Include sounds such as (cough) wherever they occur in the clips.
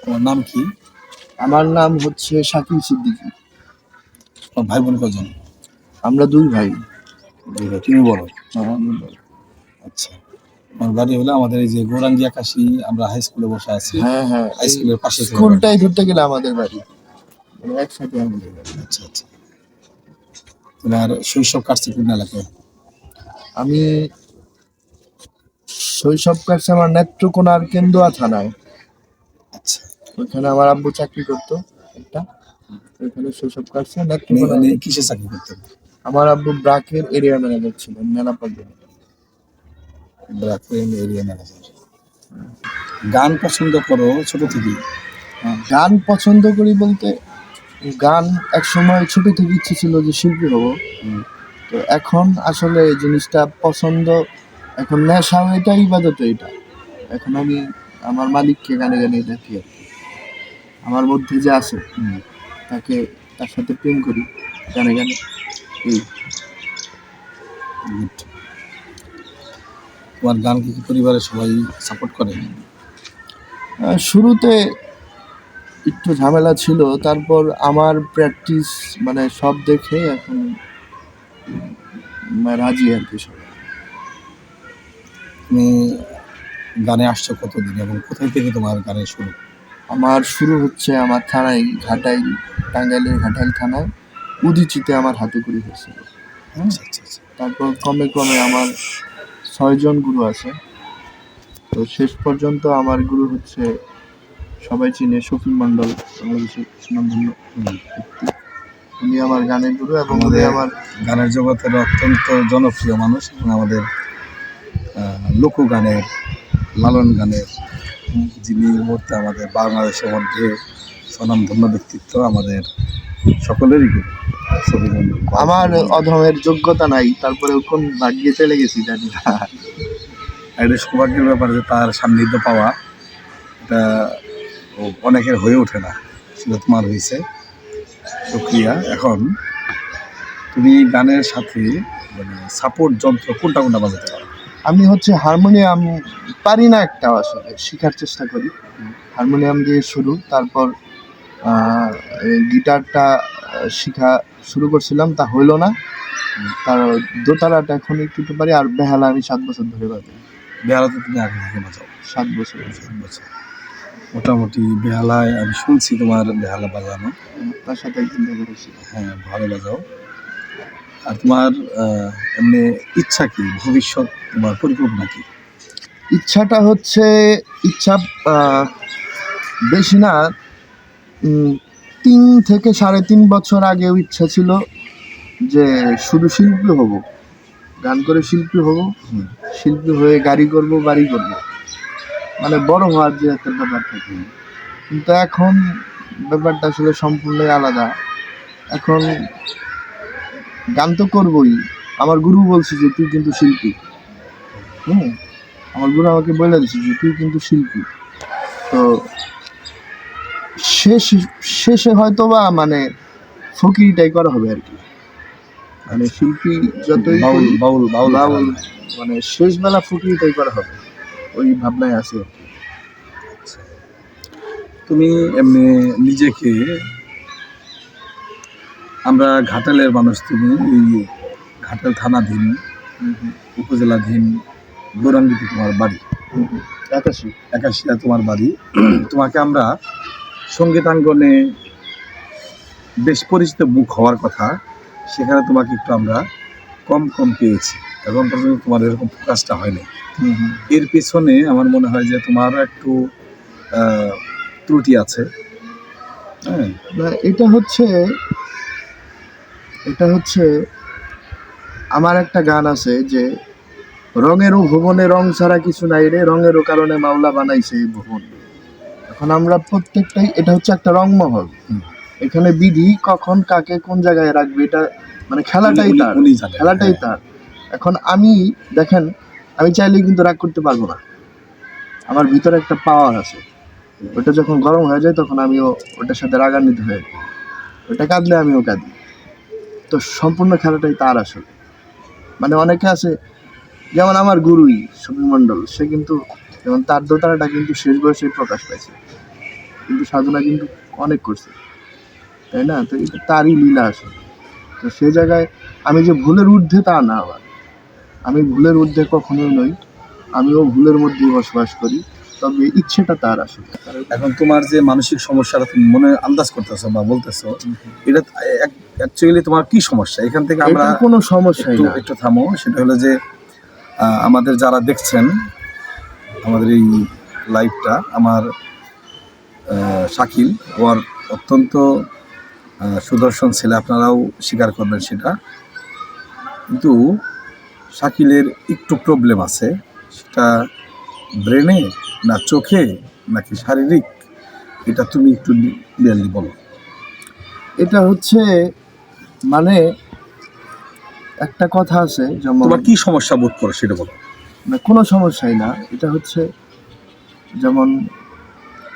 তোমার নাম কি? আমার নাম হচ্ছে শাকিল সিদ্দিকী। তোমার ভাই বোন কজন আমরা দুই ভাই। দুই ভাই, তুমি বলো হ্যাঁ। আচ্ছা আমার বাড়ি হলো আমাদের এই যে গৌরাঙ্গি আকাশি আমরা হাই স্কুলে বসে আছি। হ্যাঁ হ্যাঁ হাই স্কুলের পাশে। স্কুলটাই ধরতে গেলে আমাদের বাড়ি। মানে একসাথে আমাদের বাড়ি। আচ্ছা আচ্ছা। তোমার শৈশব কাটছে কোন এলাকায়? আমি শৈশব কাটছে আমার নেত্রকোনার কেন্দুয়া থানায়। আচ্ছা। ওইখানে আমার আব্বু চাকরি করতো একটা। ওইখানে শৈশব কাটছে নেত্রকোনা মানে কিসে চাকরি করতেন? আমার আব্বু ব্রাকের এরিয়া ম্যানেজার ছিলেন মেলাপাল ব্রাকেন এরিয়া ম্যানেজার। গান পছন্দ করো ছোট থেকে? গান পছন্দ করি বলতে গান এক সময় ছোট থেকে ইচ্ছে ছিল যে শিল্পী হব। তো এখন আসলে এই জিনিসটা পছন্দ এখন নেশা এটা ইবাদত এটা। এখন আমি আমার মালিককে গানে গানে আর কি। আমার মধ্যে যে আছে তাকে তার সাথে প্রেম করি গানে গানে। এই। তোমার গান কি পরিবারের সবাই সাপোর্ট করে? শুরুতে একটু ঝামেলা ছিল তারপর আমার প্র্যাকটিস মানে সব দেখে এখন রাজি আর কি সবাই। তুমি গানে আসছো কতদিন এবং কোথায় থেকে তোমার গানের শুরু? আমার শুরু হচ্ছে আমার থানায় ঘাটাইল টাঙ্গাইলের ঘাটাইল থানায়। উদিচিতে আমার হাতে করি হয়েছিল। তারপর ক্রমে ক্রমে আমার ছয়জন গুরু আছে। তো শেষ পর্যন্ত আমার গুরু হচ্ছে সবাই চিনে শফিক সুনামধন্য উনি। আমার গানের গুরু এবং উনি আমার গানের জগতের অত্যন্ত জনপ্রিয় মানুষ এবং আমাদের লোকগানের লালন গানের যিনি মুহূর্তে আমাদের বাংলাদেশের মধ্যে স্বনামধন্য ব্যক্তিত্ব আমাদের সকলেরই গুরু। আমার অধমের যোগ্যতা নাই তারপরে কোন ভাগ্যে চলে গেছি জানি না। এটা সৌভাগ্যের ব্যাপার যে তার সান্নিধ্য পাওয়া এটা অনেকের হয়ে ওঠে না সেটা তোমার হয়েছে সুক্রিয়া এখন তুমি গানের সাথে মানে সাপোর্ট যন্ত্র কোনটা কোনটা বাজাতে পারো? আমি হচ্ছে হারমোনিয়াম পারি না একটা আসলে শেখার চেষ্টা করি। হারমোনিয়াম দিয়ে শুরু তারপর গিটারটা শেখা শুরু করছিলাম তা হইল না। তার দোতারাটা এখন একটু একটু পারি আর বেহালা আমি সাত বছর ধরে বাজাই। বেহালাতে তুমি আগে থেকে বাজাও? সাত বছর। সাত বছর। মোটামুটি বেহালায় আমি শুনছি তোমার বেহালা বাজানো। তার সাথে একদিন হ্যাঁ ভালো বাজাও। তোমার এমনি ইচ্ছা কি? ভবিষ্যৎ তোমার পরিকল্পনা কি? ইচ্ছাটা হচ্ছে ইচ্ছা বেশি না তিন থেকে সাড়ে তিন বছর আগেও ইচ্ছা ছিল যে শুধু শিল্পী হব। গান করে শিল্পী হব হুম। শিল্পী হয়ে গাড়ি করব বাড়ি করব। মানে বড় হওয়ার যে একটা ব্যাপার থাকে। কিন্তু এখন ব্যাপারটা আসলে সম্পূর্ণই আলাদা। এখন গান তো করবই। আমার গুরু বলছে যে তুই কিন্তু শিল্পী। হুম? আমার গুরু আমাকে বলে দিচ্ছে যে তুই কিন্তু শিল্পী। তো শেষ শেষে হয়তো বা মানে ফকিরিটাই করা হবে আর কি। মানে শিল্পী যতই বাউল বাউল বাউল মানে শেষ বেলা ফকিরিটাই করা হবে। ওই ভাবনায় আছে আর কি। তুমি এমনি নিজেকে আমরা ঘাটালের মানুষ তুমি এই ঘাটাল থানাধীন উপজেলাধীন গৌরাঙ্গিতে তোমার বাড়ি। একাশি। একাশিয়া তোমার বাড়ি। তোমাকে আমরা সঙ্গীতাঙ্গনে বেশ পরিচিত মুখ হওয়ার কথা সেখানে তোমাকে একটু আমরা কম কম পেয়েছি। এখন পর্যন্ত তোমার এরকম ফোকাসটা হয়নি। এর পেছনে আমার মনে হয় যে তোমার একটু ত্রুটি আছে। হ্যাঁ। এটা হচ্ছে হচ্ছে আমার একটা গান আছে যে রঙেরও ভুবনে রং ছাড়া কিছু নাই রে রঙেরও কারণে মাওলা বানাইছে এই ভুবন। এখন আমরা প্রত্যেকটাই এটা হচ্ছে একটা রংমহল। এখানে বিধি কখন কাকে কোন জায়গায় রাখবে এটা মানে খেলাটাই তার। খেলাটাই হ্যাঁ। তার। এখন আমি দেখেন আমি চাইলেই কিন্তু রাগ করতে পারব না। আমার ভিতরে একটা পাওয়ার আছে। ওটা যখন গরম হয়ে যায় তখন আমিও ওটার সাথে রাগান্বিত হয়ে ওটা কাঁদলে আমিও কাঁদি। তো সম্পূর্ণ খেলাটাই তার আসলে। মানে অনেকে আছে, যেমন আমার গুরুই সুবীর মণ্ডল, সে কিন্তু, যেমন তার দোতারাটা কিন্তু শেষ বয়সে প্রকাশ পাইছে। কিন্তু সাধনা কিন্তু অনেক করছে। তাই না? তো এটা তারই লীলা আছে তো সে জায়গায় আমি যে ভুলের ঊর্ধ্বে তা না আবার আমি ভুলের ঊর্ধ্বে কখনোই নই। আমিও ভুলের মধ্যেই বসবাস করি। তবে ইচ্ছেটা তার আসলে। এখন তোমার যে মানসিক সমস্যাটা তুমি মনে আন্দাজ করতেছো বা বলতেছো এটা অ্যাকচুয়ালি তোমার কি সমস্যা? এখান থেকে আমরা কোনো সমস্যাই একটু না। একটু থামো। সেটা হলো যে আমাদের যারা দেখছেন আমাদের এই লাইভটা আমার শাকিল ওর অত্যন্ত সুদর্শন ছেলে আপনারাও স্বীকার করবেন সেটা। কিন্তু শাকিলের একটু প্রবলেম আছে। সেটা ব্রেনে না চোখে নাকি শারীরিক? এটা তুমি একটু ক্লিয়ারলি বলো। এটা হচ্ছে মানে একটা কথা আছে যেমন তোমার কি সমস্যা বোধ করো সেটা বলো। না কোনো সমস্যাই না। এটা হচ্ছে যেমন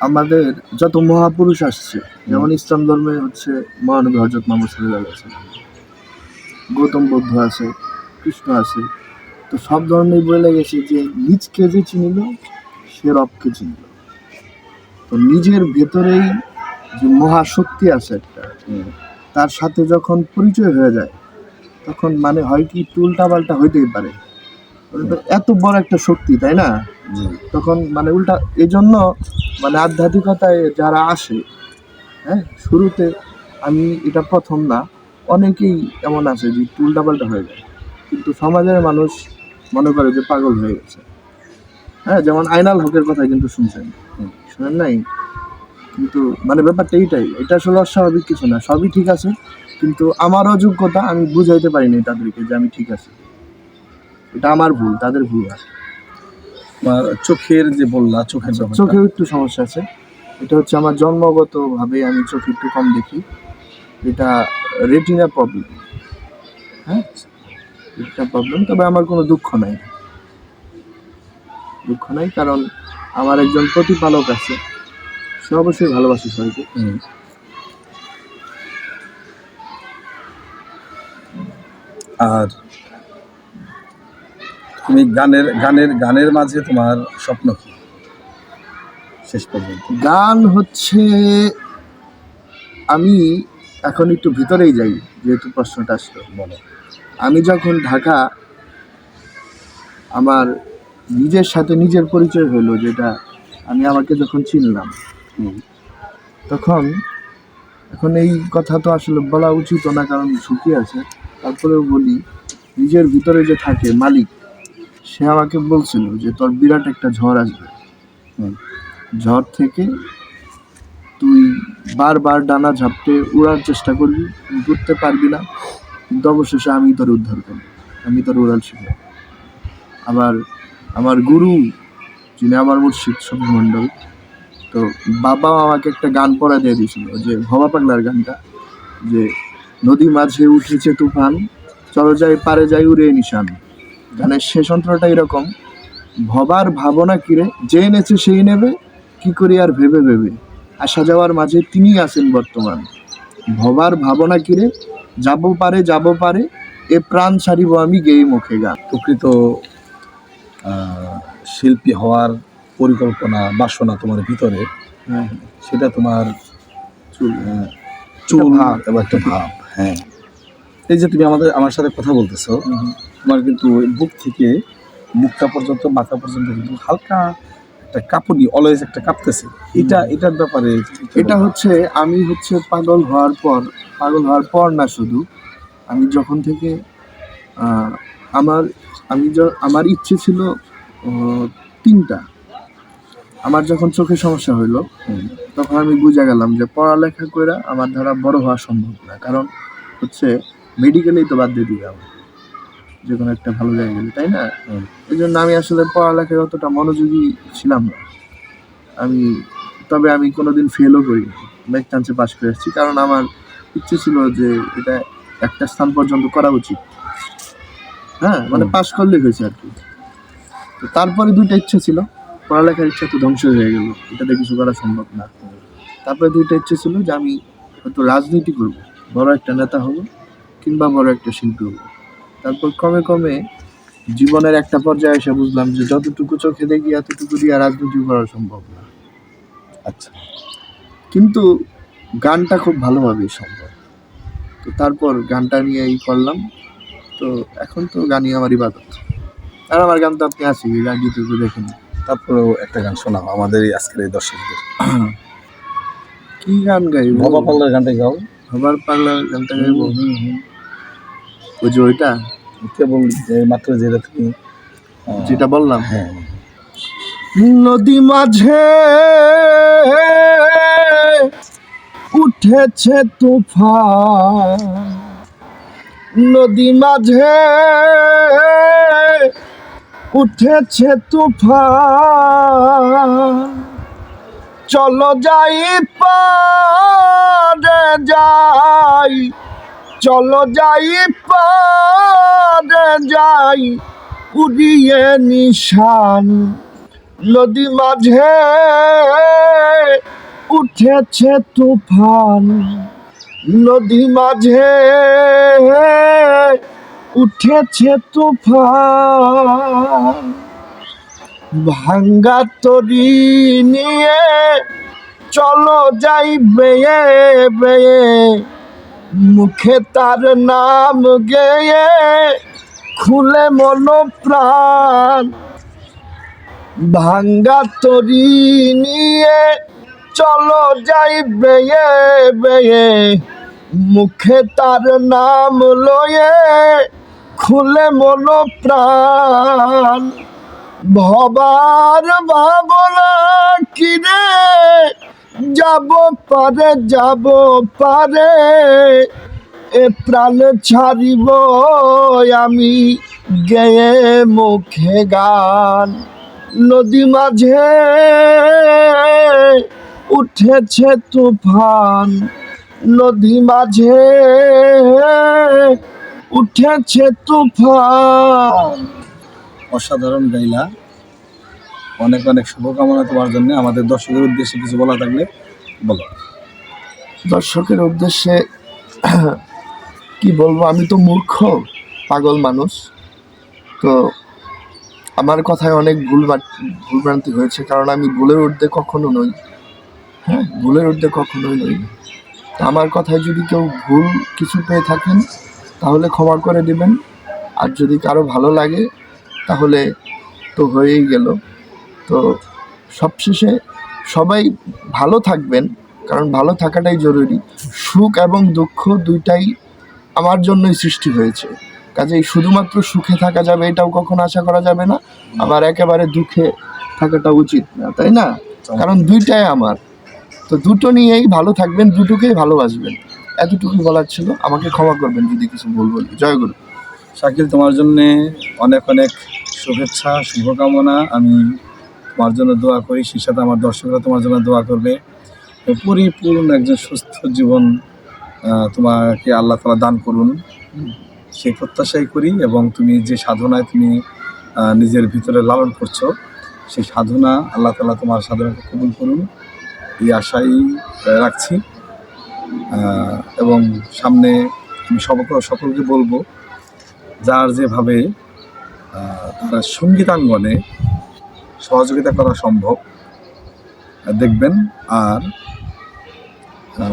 আমাদের যত মহাপুরুষ আসছে যেমন ইসলাম ধর্মে হচ্ছে মহানবী হজরত মোহাম্মদ সাল্লাহ সাল্লাম গৌতম বুদ্ধ আছে কৃষ্ণ আছে। তো সব ধরনের বলে গেছে যে নিজকে যে চিনিল সে রবকে চিনিল। তো নিজের ভেতরেই যে মহাশক্তি আছে একটা তার সাথে যখন পরিচয় হয়ে যায় তখন মানে হয় কি একটু উল্টাপাল্টা হইতেই পারে। তো এত বড় একটা শক্তি তাই না? তখন মানে উল্টা এই জন্য মানে আধ্যাত্মিকতায় যারা আসে হ্যাঁ শুরুতে আমি এটা প্রথম না অনেকেই এমন আছে যে একটু উল্টাপাল্টা হয়ে যায়। কিন্তু সমাজের মানুষ মনে করে যে পাগল হয়ে গেছে। হ্যাঁ যেমন আইনাল হকের কথা কিন্তু শুনছেন। শুনেন নাই? কিন্তু মানে ব্যাপারটা এইটাই এটা আসলে অস্বাভাবিক কিছু না সবই ঠিক আছে। কিন্তু আমার অযোগ্যতা আমি বুঝাইতে পারিনি তাদেরকে যে আমি ঠিক আছি। এটা আমার ভুল তাদের ভুল আছে চোখের যে বললা চোখের চোখেও একটু সমস্যা আছে। এটা হচ্ছে আমার জন্মগতভাবে আমি চোখে একটু কম দেখি। এটা রেটিনা প্রবলেম হ্যাঁ রেটিনা প্রবলেম তবে আমার কোনো দুঃখ নাই। দুঃখ নাই কারণ আমার একজন প্রতিপালক আছে। সে অবশ্যই ভালোবাসে সবাইকে। আর তুমি গানের গানের গানের মাঝে তোমার স্বপ্ন কি? শেষ পর্যন্ত। গান হচ্ছে আমি এখন একটু ভিতরেই যাই যেহেতু প্রশ্নটা আসলো। বলো। আমি যখন ঢাকা আমার নিজের সাথে নিজের পরিচয় হলো যেটা আমি আমাকে যখন চিনলাম। তখন এখন এই কথা তো আসলে বলা উচিত না কারণ ঝুঁকি আছে। তারপরেও বলি নিজের ভিতরে যে থাকে মালিক সে আমাকে বলছিল যে তোর বিরাট একটা ঝড় আসবে। হুম। ঝড় থেকে তুই বারবার ডানা ঝাপটে উড়ার চেষ্টা করবি উঠতে পারবি না। কিন্তু অবশেষে আমি তোর উদ্ধার করব আমি তোর উড়াল শিখব আবার আমার গুরু, যিনি আমার মুর্শিদ শফি মণ্ডল তো বাবা আমাকে একটা গান পড়া দিয়ে দিয়েছিল যে ভবা পাগলার গানটা, যে নদী মাঝে উঠেছে তুফান, চলো যাই পারে যাই উড়ে নিশান। গানের শেষ অন্তরটা এরকম, ভবার ভাবনা কিরে যে এনেছে সেই নেবে, কি করি আর ভেবে ভেবে? আসা যাওয়ার মাঝে তিনি আছেন বর্তমান। ভবার ভাবনা কিরে যাব পারে যাব পারে, এ প্রাণ ছাড়িব আমি গেয়ে মুখে গান প্রকৃত শিল্পী হওয়ার পরিকল্পনা বাসনা তোমার ভিতরে হ্যাঁ সেটা তোমার চুল। এবং একটা ভাব হ্যাঁ। এই যে তুমি আমাদের আমার সাথে কথা বলতেছো তোমার কিন্তু বুক থেকে মুখটা পর্যন্ত মাথা পর্যন্ত কিন্তু হালকা একটা কাঁপুনি অলওয়েজ একটা কাঁপতেছে। এটা এটার ব্যাপারে এটা হচ্ছে আমি হচ্ছে পাগল হওয়ার পর পাগল হওয়ার পর না শুধু আমি যখন থেকে আমার আমি আমার ইচ্ছে ছিল তিনটা। আমার যখন চোখের সমস্যা হইল তখন আমি বুঝে গেলাম যে পড়ালেখা করে আমার দ্বারা বড় হওয়া সম্ভব না। কারণ হচ্ছে মেডিকেলেই তো বাদ দিয়ে আমার যে কোনো একটা ভালো জায়গায় গেলে তাই না। এই জন্য আমি আসলে পড়ালেখায় অতটা মনোযোগী ছিলাম না। আমি তবে আমি কোনোদিন ফেলও করি ব্যাক চান্সে পাস করে এসেছি কারণ আমার ইচ্ছে ছিল যে এটা একটা স্থান পর্যন্ত করা উচিত। হ্যাঁ মানে পাশ পাস করলেই হয়েছে আর কি। তো তারপরে দুইটা ইচ্ছে ছিল। পড়ালেখার ইচ্ছা তো ধ্বংস হয়ে গেল। এটাতে কিছু করা সম্ভব না। তারপরে দুইটা ইচ্ছে ছিল যে আমি হয়তো রাজনীতি করব। বড় একটা নেতা হব কিংবা বড় একটা শিল্পী হব। তারপর ক্রমে ক্রমে জীবনের একটা পর্যায়ে এসে বুঝলাম যে যতটুকু চোখে দেখি এতটুকু দিয়ে রাজনীতি করা সম্ভব না। আচ্ছা। কিন্তু গানটা খুব ভালোভাবেই সম্ভব। তো তারপর গানটা নিয়ে এই করলাম। তো এখন তো গানই আমার ইবাদত আর আমার গান তো আপনি আসি গান ইউটিউবে দেখেন। তারপরেও একটা গান শোনাও আমাদের এই আজকের এই দর্শকদের। কি গান গাই বাবা পাল্লার গানটা গাও। হবার পাগলার গানটা গাইব? ওই যে ওইটা? কেবল যে মাত্র যেটা তুমি যেটা বললাম? হ্যাঁ। নদী মাঝে উঠেছে তুফান। নদী মাঝে উঠেছে তুফান। চলো যাই পারে যাই, চলো যাই পারে যাই, উড়িয়ে নিশান। নদী মাঝে উঠেছে তুফান। নদী মাঝে উঠেছে তুফান। ভাঙ্গা তরি নিয়ে চলো যাই বেয়ে বেয়ে। মুখে তার নাম গেয়ে খুলে মন প্রাণ ভাঙ্গা তরি নিয়ে চলো যাই বেয়ে বেয়ে। মুখে তার নাম লয়ে খুলে মন প্রাণ ভবার ভাবনা কিরে? যাব পারে যাব পারে। এ প্রাণ ছাড়িব আমি গেয়ে মুখে গান। নদী মাঝে উঠেছে তুফান নদী মাঝে। উঠেছে তুফান। অসাধারণ গাইলা। অনেক অনেক শুভকামনা তোমার জন্য। আমাদের দর্শকের উদ্দেশ্যে কিছু বলা থাকলে বলো। দর্শকের উদ্দেশ্যে (clears throat) কি বলব? আমি তো মূর্খ পাগল মানুষ। তো আমার কথায় অনেক ভুল ভুলভ্রান্তি হয়েছে কারণ আমি ভুলের ঊর্ধ্বে কখনো নই। হ্যাঁ ভুলের ঊর্ধ্বে কখনোই নই। তো আমার কথায় যদি কেউ ভুল কিছু পেয়ে থাকেন তাহলে ক্ষমা করে দিবেন। আর যদি কারও ভালো লাগে তাহলে তো হয়েই গেল। তো সবশেষে সবাই ভালো থাকবেন কারণ ভালো থাকাটাই জরুরি। সুখ এবং দুঃখ দুইটাই আমার জন্যই সৃষ্টি হয়েছে। কাজেই শুধুমাত্র সুখে থাকা যাবে এটাও কখনো আশা করা যাবে না। আবার একেবারে দুঃখে থাকাটা উচিত না তাই না? কারণ দুইটাই আমার। তো দুটো নিয়েই ভালো থাকবেন, দুটোকেই ভালোবাসবেন। এতটুকু বলার ছিল। আমাকে ক্ষমা করবেন যদি কিছু ভুল বলি। জয় গুরু। শাকিল, তোমার জন্য অনেক অনেক শুভেচ্ছা, শুভকামনা। আমি তোমার জন্য দোয়া করি। সেই সাথে আমার দর্শকরা তোমার জন্য দোয়া করবে। পরিপূর্ণ একজন সুস্থ জীবন তোমাকে আল্লাহ তালা দান করুন। সেই প্রত্যাশাই করি এবং তুমি যে সাধনায় তুমি নিজের ভিতরে লালন করছ, সেই সাধনা আল্লাহ তালা তোমার সাধনাকে কবুল করুন। এই আশাই রাখছি। এবং সামনে আমি সকল সকলকে বলব, যার যেভাবে তারা সঙ্গীতাঙ্গনে সহযোগিতা করা সম্ভব, দেখবেন। আর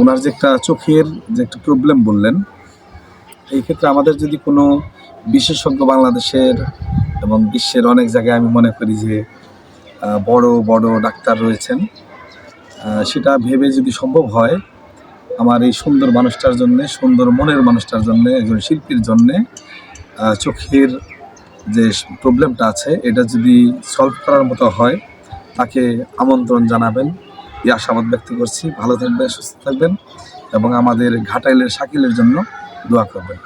ওনার যে একটা চোখের যে একটা প্রবলেম বললেন, এই ক্ষেত্রে আমাদের যদি কোনো বিশেষজ্ঞ বাংলাদেশের এবং বিশ্বের অনেক জায়গায় আমি মনে করি যে বড় বড় ডাক্তার রয়েছেন। সেটা ভেবে যদি সম্ভব হয়, আমার এই সুন্দর মানুষটার জন্যে, সুন্দর মনের মানুষটার জন্যে, একজন শিল্পীর জন্যে চোখের যে প্রবলেমটা আছে, এটা যদি সলভ করার মতো হয়, তাকে আমন্ত্রণ জানাবেন। এই আশাবাদ ব্যক্ত করছি। ভালো থাকবেন, সুস্থ থাকবেন এবং আমাদের ঘাটাইলের শাকিলের জন্য দোয়া করবেন।